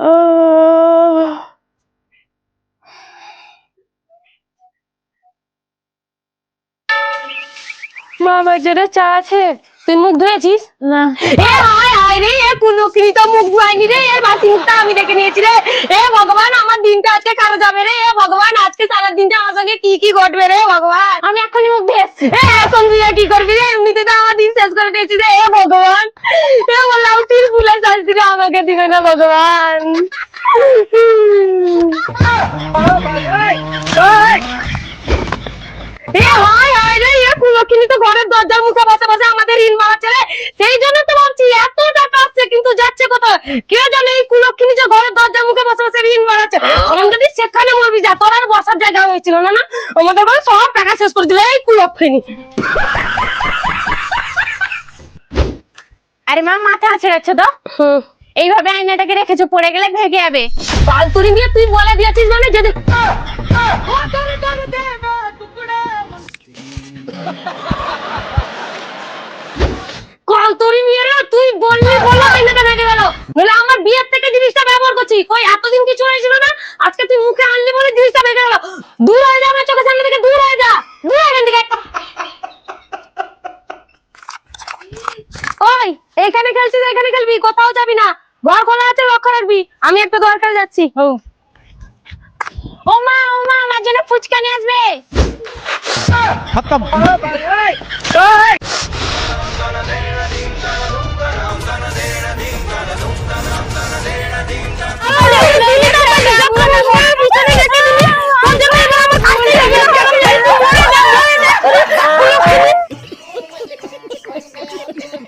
মা আমার জন্য চা আছে। তুই মুখ ধুয়েছিস? না। এ হায় হায় রে এ কুলুকরি তো মুখ ধোয়নি রে। এর বাসি মুখটা আমি দেখে নিয়েছি রে। এ ভগবান আমার দিনটা আজকে কারও যাবে রে। এ ভগবান আজকে সারা দিনটা আমার সঙ্গে কি কি ঘটবে রে ভগবান? আমি এখনই মুখ ধুয়ে এ এখন তুই কি করবি রে? এমনিতে তো আমার দিন শেষ করে দিয়েছি রে এ ভগবান। এ বললাম তিল শাস্তি আমাকে দিবে না, ভগবান। এ হায় হায় রে, এ কুলকিনি তো ঘরের দরজার মুখে বসে বসে আমাদের ঋণ মারাচ্ছে রে। সেই জন্য তো ভাবছি এত টাকা আসছে কিন্তু যাচ্ছে কোথায়? কে জানে এই কুলক্ষিনী যে ঘরের দরজার মুখে বসে বসে ঋণ মারাচ্ছে? যদি সেখানে মরবি, যা, তোর আর বসার জায়গা হয়েছিল না না? আমাদের ঘরে সব টাকা শেষ করে দিলে এই কুলক্ষিনী আরে মা মাথা আছে যাচ্ছে তো এইভাবে আয়নাটাকে রেখেছো পড়ে গেলে ভেঙে যাবে। পালতুরি নিয়ে তুই বলে দিয়েছিস মানে যদি কলতরি তুই বললি আইনাটা ভেঙে গেল। আমার বিয়ের থেকে জিনিসটা ব্যবহার করছি কই এতদিন কিছু হয়েছিল না? আজকে তুই মুখে আনলি বলে জিনিসটা ভেঙে গেল। দূর হয়ে যা আমার চোখের সামনে থেকে দূর হয়ে যা। দূর এখান থেকে। ওই এখানে খেলছিস এখানে খেলবি কোথাও যাবি না। ঘর খোলা আছে লক্ষ্য রাখবি। আমি একটা দরকার যাচ্ছি। ও। মা ও মা আমার জন্য ফুচকা নিয়ে আসবে। খতম।